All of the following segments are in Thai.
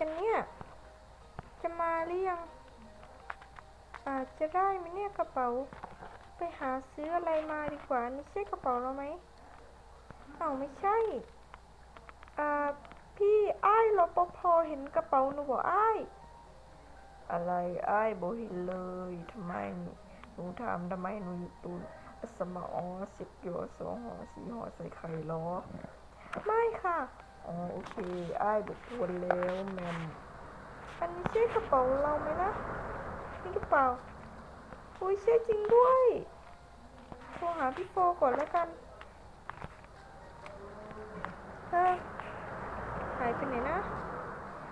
กันเนี่ย จะมาหรือยัง อาจจะได้ไหมเนี่ยกระเป๋า ไปหาซื้ออะไรมาดีกว่านี่ใช่กระเป๋าเราไหมเอาไม่ใช่อ่าพี่อ้ายรปภเห็นกระเป๋าหนูบอกอ้ายอะไรอ้ายบ่เห็นเลยทำไมหนูถามทำไมหนูอยู่ตูนสมอสิบหยอสองหอสี่หอใส่ไข่ล้อไม่ค่ะ อ๋อโอเคไอ้ายบุกวนแล้วแมมอันนี้ใช่กระเป๋าเราไหมนะนี่กระเป๋าอุ้ยใช่จริงด้วยโทรหาพี่โฟก่อนแล้วกันเฮ้ยหายไปไหนนะ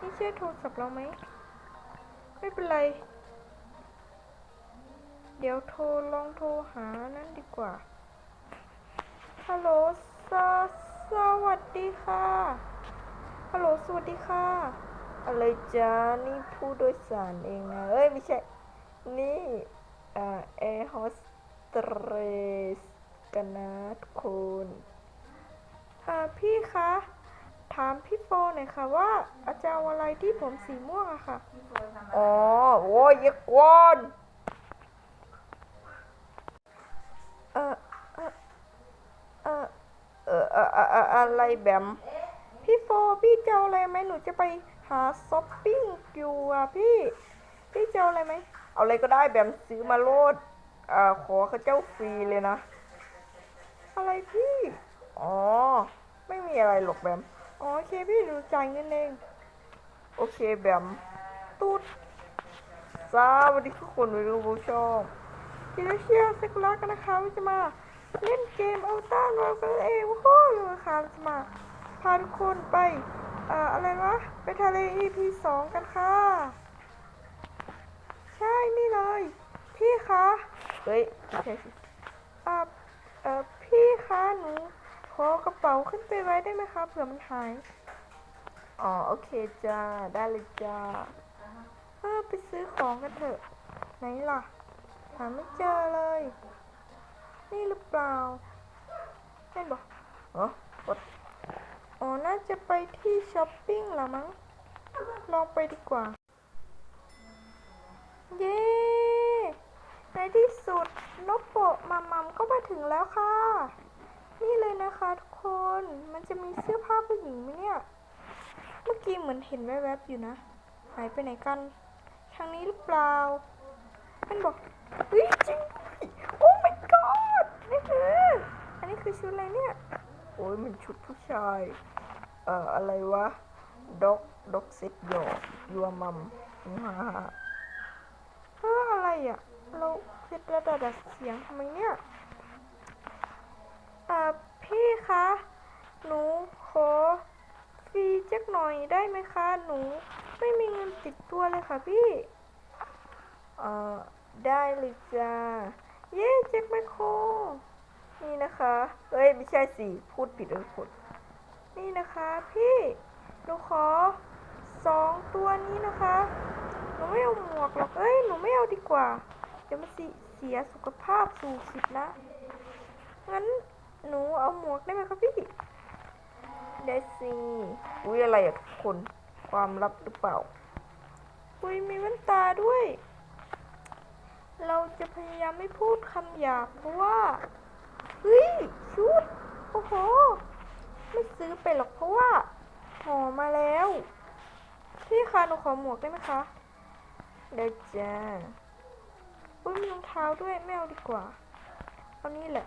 นี่ใช่โทรศัพท์เราไหม ไม่เป็นไร เดี๋ยวโทรลองโทรหานั้นดีกว่าฮัลโหลส สวัสดีค่ะ ฮัลโหล สวัสดีค่ะ อะไรจ้า นี่ผู้โดยสารเองนะ เอ้ย ไม่ใช่ นี่อ่าแอร์โฮสเตสกันนะทุกคนเอ่อพี่คะ ถามพี่โฟหน่อยค่ะว่าอาจารย์อะไรที่ผมสีม่วงอะค่ะ อ๋อโอ้ยอยากวน แบม พี่โฟพี่เจะเอาอะไรไหมหนูจะไปหาช้อปปิ้งอยู่อะพี่ พี่เจะเอาอะไรไหม เอาอะไรก็ได้แบมซื้อมาโลดอ่าขอเขาเจ้าฟรีเลยนะ อะไรพี่ อ๋อ ไม่มีอะไรหรอกแบมอ๋อโอเคพี่หนูจ่ายเงินเอง โอเคแบมตูดสวัสดีทุกคนไปดูผู้ชมทีละเชียร์เซกุระกันนะคะว่าจะมา เล่นเกมเอาต้านเรากันเองโอ้โหเลยค่ะเราจะมาพาทุกคนไปเอ่ออะไรวะไปทะเล EP สองกันค่ะ ใช่นี่เลย พี่คะเฮ้ยไม่ใช่สิอ่าเอ่อพี่คะหนูขอกระเป๋าขึ้นไปไว้ได้ไหมคะเผื่อมันหาย อ๋อโอเคจ้าได้เลยจ้าเออไปซื้อของกันเถอะ ไหนล่ะ หาไม่เจอเลย นี่หรือเปล่าเห็นบอกเอ๋กดอ๋อ น่าจะไปที่ช้อปปิ้งละมั้ง ลองไปดีกว่า เย้ ในที่สุดนกโปะมามัมก็มาถึงแล้วค่ะ นี่เลยนะคะทุกคน มันจะมีเสื้อผ้าผู้หญิงไหมเนี่ย เมื่อกี้เหมือนเห็นแวบๆอยู่นะ หายไปไหนกัน ทางนี้หรือเปล่ามันบอกเฮ้ยจริงด้วยโอ้ my god นี่คื อันนี้คือชุดอะไรเนี่ย โอ้ยมันชุดผู้ชาย เอ่อ อะไรวะ ด็อกด็อกเซ็ตหยอกยัวมัมฮ่าฮ่าเฮ้ออะไรอะ เราพิดระดับเสียงทำไมเนี่ยอ่าพี่คะ หนูขอฟรีจักหน่อยได้ไหมคะ หนูไม่มีเงินติดตัวเลยค่ะพี่ เอ่อ ได้เลยจ้า เย้แจ็คแมโคร นี่นะคะเฮ้ยไม่ใช่สิพูดผิดเออพูดนี่นะคะพี่หนูขอสองตัวนี้นะคะหนูไม่เอาหมวกหรอกเอ้ยหนูไม่เอาดีกว่า เดี๋ยวมันเสียสุขภาพสูงสิดนะงั้นหนูเอาหมวกได้ไหมคะพี่ได้สิอุ้ยอะไรอะทุกคนความลับหรือเปล่าอุ้ยมีแว่นตาด้วย เราจะพยายามไม่พูดคำหยาบเพราะว่า เฮ้ยชุดโอ้โห ไม่ซื้อไปหรอกเพราะว่าหอมาแล้วพี่คะหนูขอหมวกได้ไหมคะได้จ้าอุ้ยมีรองเท้าด้วยไม่เอาดีกว่าเอานี่แหละ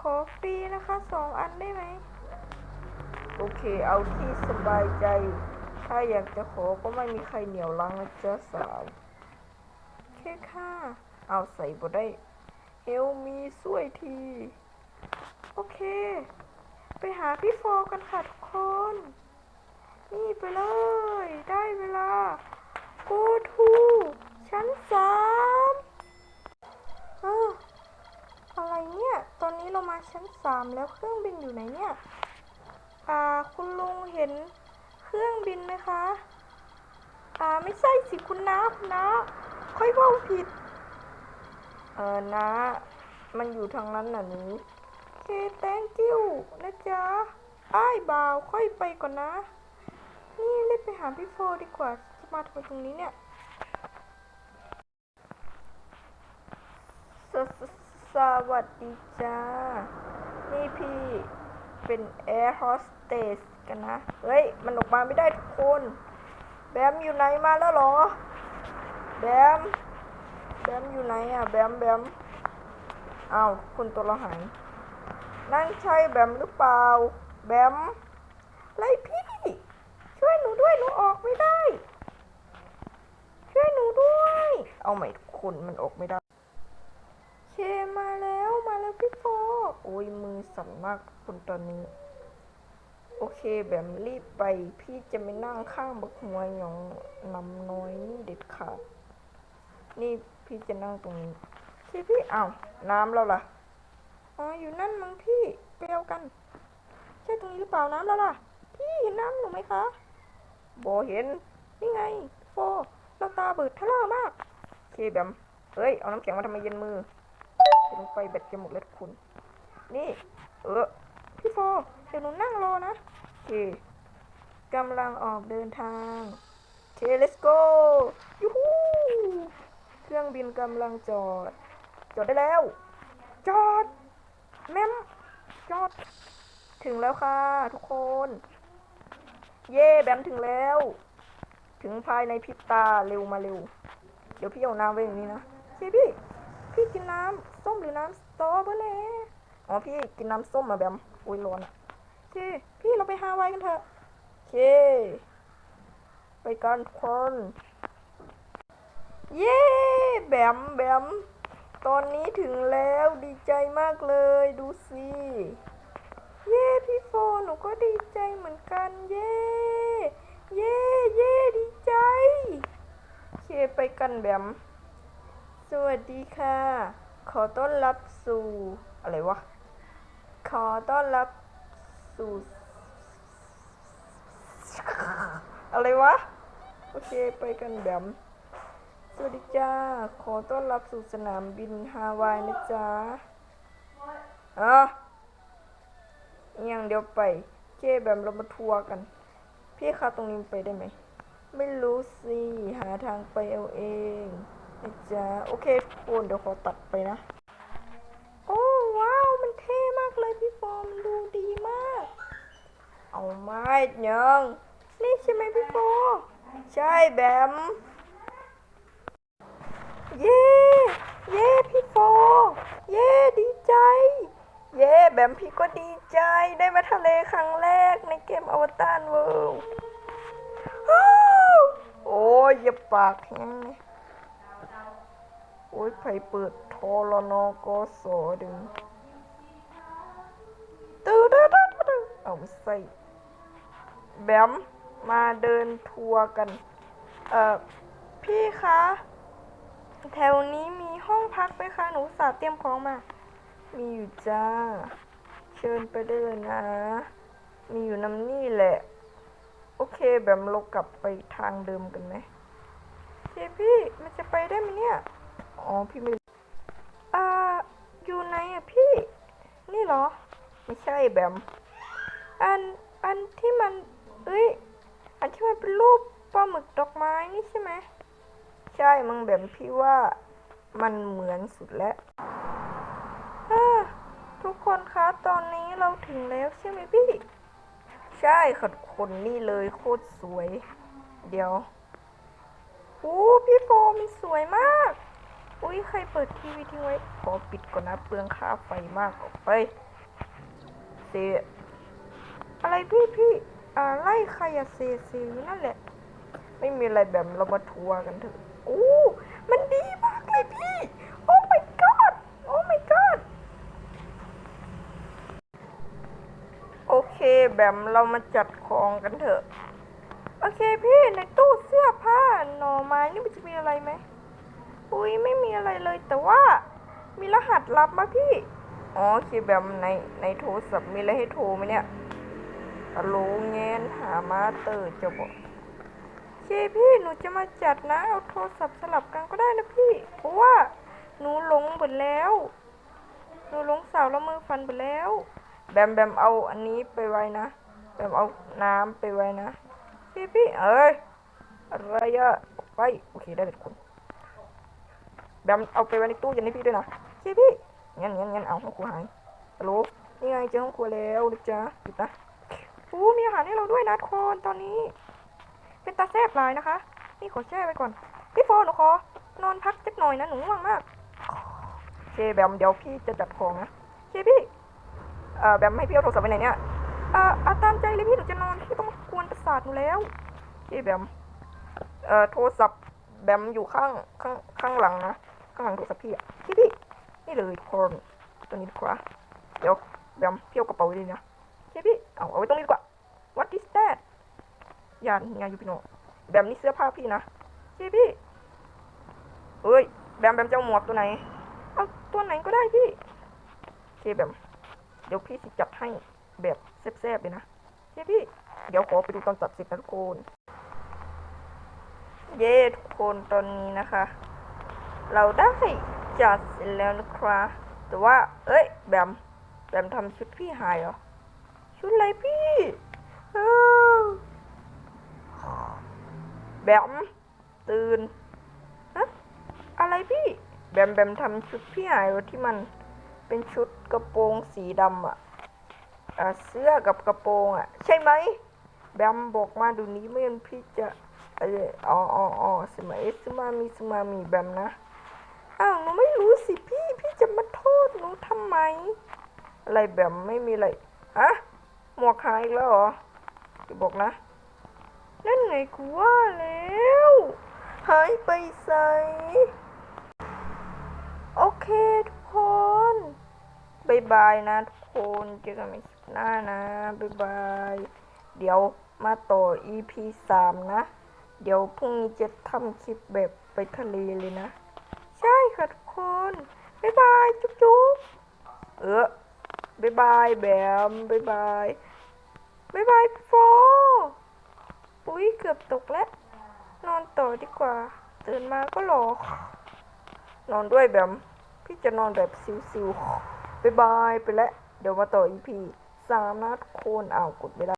ขอฟรีนะคะสองอันได้ไหมโอเค เอาที่สบายใจ ถ้าอยากจะขอก็ไม่มีใครเหนียวลังนะจ๊ะสาวโอเคค่ะ เอาใส่บ่ได้เอวมีสวยที โอเค ไปหาพี่โฟกันค่ะทุกคน นี่ไปเลย ได้เวลา go to ชั้นสามเอออะไรเนี่ย ตอนนี้เรามาชั้นสามแล้วเครื่องบินอยู่ไหนเนี่ย อ่า คุณลุงเห็นเครื่องบินไหมคะ อ่า ไม่ใช่สิคุณน้าคุณน้าค่อยว่าผิด เออนะ มันอยู่ทางนั้นน่ะนูโอ เค thank you นะจ๊ะอ้ายบ่าวค่อยไปก่อนนะ นี่รีบไปหาพี่โฟดีกว่าจะมาทำไมตรงนี้เนี่ยสสสวัสดีจ้า นี่พี่เป็นแอร์โฮสเตสกันนะ เฮ้ย มันออกมาไม่ได้ทุกคน แบมอยู่ไหนมาแล้วหรอ แบม แบมอยู่ไหนอะแบม แบม เอ้าคุณตัวเราหาย นั่นใช่แบมหรือเปล่า แบมไรพี่ ช่วยหนูด้วยหนูออกไม่ได้ ช่วยหนูด้วย เอาใหม่ทุกคนมันออกไม่ได้ เคมาแล้วมาแล้วพี่โฟโอ้ยมือสั่นมากคุณตอนนี้ โอเคแบบรีบไป พี่จะไม่นั่งข้างบักหัวหยองนำน้อยนี่เด็ดขาด นี่พี่จะนั่งตรงนี้พี่พี่อ้าวน้ำแล้วล่ะ อ๋ออยู่นั่นมั้งพี่ไปเอากัน ใช่ตรงนี้หรือเปล่าน้ำแล้วล่ะ พี่เห็นน้ำหนูไหมคะบเห็น นี่ไง โฟ เราตาเบิดทะเลาะมาก เคแบบเฮ้ย เอาน้ำแข็งมาทำไมเย็นมือจะลงไปแบตจะหมดแล้วทุกคุณ นี่ เออ พี่โฟ เดี๋ยวหนูนั่งรอนะเคกำลังออกเดินทางเค let's go ยูฮูเครื่องบินกำลังจอด จอดได้แล้ว จอด แม่มจอด ถึงแล้วค่ะทุกคน เย่แบมถึงแล้ว ถึงภายในพริบตาเร็วมาเร็ว เดี๋ยวพี่เอาน้ำไว้อย่างนี้นะเฮ้พี่ พี่กินน้ำส้มหรือน้ำสตรอเบอร์รี่อ๋อพี่กินน้ำส้มมาแบมอุ้ยร้อนอะโอเคพี่เราไปฮาวายกันเถอะโอเค ไปกันทุกคน เย้แบมแบม ตอนนี้ถึงแล้วดีใจมากเลยดูสิเย้พี่โฟหนูก็ดีใจเหมือนกันเย้เย้เย้ดีใจโอเคไปกันแบมสวัสดีค่ะ ขอต้อนรับสู่ อะไรวะ ขอต้อนรับสู่ อะไรวะ โอเคไปกันแบม สวัสดีจ้า ขอต้อนรับสู่สนามบินฮาวายนะจ๊ะอะอิหยังเดี๋ยวไปเคแบมเรามาทัวร์กัน พี่คะตรงนี้ไปได้ไหม ไม่รู้สิ หาทางไปเอาเองนะจ๊ะ โอเคทุกคนเดี๋ยวขอตัดไปนะ โอ้ว้าว มันเท่มากเลยพี่โฟมดูดีมาก เอาไม้ยัง นี่ใช่ไหมพี่โฟใช่แบม เย้เย้พี่โฟเย้ดีใจ เย้แบมพี่ก็ดีใจได้มาทะเลครั้งแรกในเกมอวตารเวิลด์โอ้ยอย่าปากแห้งเลยโอ้ยไผเปิดโทรนกสดึงตื้อตื้อตื้อตื้อเอาไม่ใส่แบมมาเดินทัวร์กัน เอ่อ พี่คะ แถวนี้มีห้องพักไหมคะ หนูสาเตรียมของมา มีอยู่จ้า เชิญไปได้เลยนะ มีอยู่น้ำนี่แหละ โอเคแบมเรากลับไปทางเดิมกันไหมเฮ้พี่มันจะไปได้ไหมเนี่ย อ๋อพี่ไม่อ่าอยู่ไหนอะพี่ นี่เหรอ ไม่ใช่แบม อัน อันที่มัน เอ้ย อันที่มันเป็นรูปปลาหมึกดอกไม้นี่ใช่ไหม ใช่มึงแบมพี่ว่ามันเหมือนสุดแล้วทุกคนคะ ตอนนี้เราถึงแล้วใช่ไหมพี่ ใช่ค่ะคนนี่เลยโคตรสวย เดี๋ยวโอ้พี่โฟมันสวยมาก อุ้ยใครเปิดทีวีทิ้งไว้ ขอปิดก่อนนะเปลืองค่าไฟมากออกไปเสียอะไรพี่พี่อ่าไล่ใครอะเซเซอยู่นั่นแหละ ไม่มีอะไรแบมเรามาทัวร์กันเถอะ โอ้มันดีมากเลยพี่ โอ้ my god โอ้ my god โอเคแบมเรามาจัดของกันเถอะ โอเคพี่ในตู้เสื้อผ้าหน่อไม้นี่มันจะมีอะไรไหมอุ้ยไม่มีอะไรเลยแต่ว่ามีรหัสลับมาพี่ อ๋อโอเคแบมในในโทรศัพท์มีอะไรให้โทรไหมเนี่ยฮัลโหลแงนหามาเตอร์จะบอก เคพี่หนูจะมาจัดนะเอาโทรศัพท์สลับกันก็ได้นะพี่ เพราะว่าหนูหลงหมดแล้วหนูหลงสาวละมือฟันไปแล้ว แบมแบมเอาอันนี้ไปไว้นะแบมเอาน้ำไปไว้นะพี่พี่เอ้ยอะไรอะไปโอเคได้เลยทุกคนแบมเอาไปไว้ในตู้เย็นให้พี่ด้วยนะพี่พี่งั้นงั้นงั้นเอาห้องครัวหายฮัลโหลนี่ไงเจอห้องครัวแล้วนะจ๊ะหยุดนะโอ้มีอาหารให้เราด้วยนะทุกคนตอนนี้ เป็นตาแซบหลายนะคะ นี่ขอแช่ไว้ก่อน พี่โฟนหนูขอนอนพักสักหน่อยนะหนูง่วงมากเคแบมเดี๋ยวพี่จะจัดของนะเคพี่เอ่อแบมให้พี่เอาโทรศัพท์ไปไหนเนี่ยเอ่อเอาตามใจเลยพี่หนูจะนอนพี่ต้องกวนประสาทหนูแล้วพี่แบมเอ่อโทรศัพท์แบมอยู่ข้างข้างข้างหลังนะข้างหลังโทรศัพท์พี่อะพี่พี่นี่เลยคนตัวนี้ดีกว่าเดี๋ยวแบมเพี่เอากระเป๋าไว้เลยนะพี่พี่เอาเอาไว้ตรงนี้ดีกว่า what is that ยานไงยูพี่โนแบมนี่เสื้อผ้าพี่นะพี่พี่เอ้ยแบมแบมจะเอาหมวกตัวไหนเอาตัวไหนก็ได้พี่โอเคแบมเดี๋ยวพี่สิจัดให้แบบแซ่บๆเลยนะเฮ้ยพี่ เดี๋ยวขอไปดูตอนจัดสร็จนะทุกคน เย้ทุกคนตอนนี้นะคะ เราได้จัดเสร็จแล้วนะครับแต่ว่า เอ้ย แบม แบมทำชุดพี่หายเหรอ ชุดอะไรพี่ เออ แบมตื่นฮะอะไรพี่ แบมแบมทำชุดพี่หายเหรอที่มันเป็นชุดกระโปรงสีดำอะอะเสื้อกับกระโปรงอะใช่ไหมแบมบอกมาดูนี้ไม่งั้นพี่จะเอออ๋ออ๋ออ๋อสมัยสมามีสมามีแบมนะอ้าวหนูไม่รู้สิพี่พี่จะมาโทษหนูทำไม อะไรแบมไม่มีอะไรฮะหมวกหายอีกแล้วเหรอจะบอกนะ นั่นไงกูว่าแล้ว หายไปใส่โอเคทุกคนบายบายนะทุกคนเจอกันใหม่คลิปหน้านะบายบาย เดี๋ยวมาต่อ EP สามนะ เดี๋ยวพรุ่งนี้จะทำคลิปแบบไปทะเลเลยนะ ใช่ค่ะทุกคนบายบายจุ๊บจุ๊บเออบายบายแบมบายบายบายบายโฟ อุ้ยเกือบตกแล้ว นอนต่อดีกว่า ตื่นมาก็หลอกนอนด้วยแบบพี่จะนอนแบบซิวๆบายบายไปแล้ว เดี๋ยวมาต่ออีพีสามนัดโคนอ้าวกดเวลา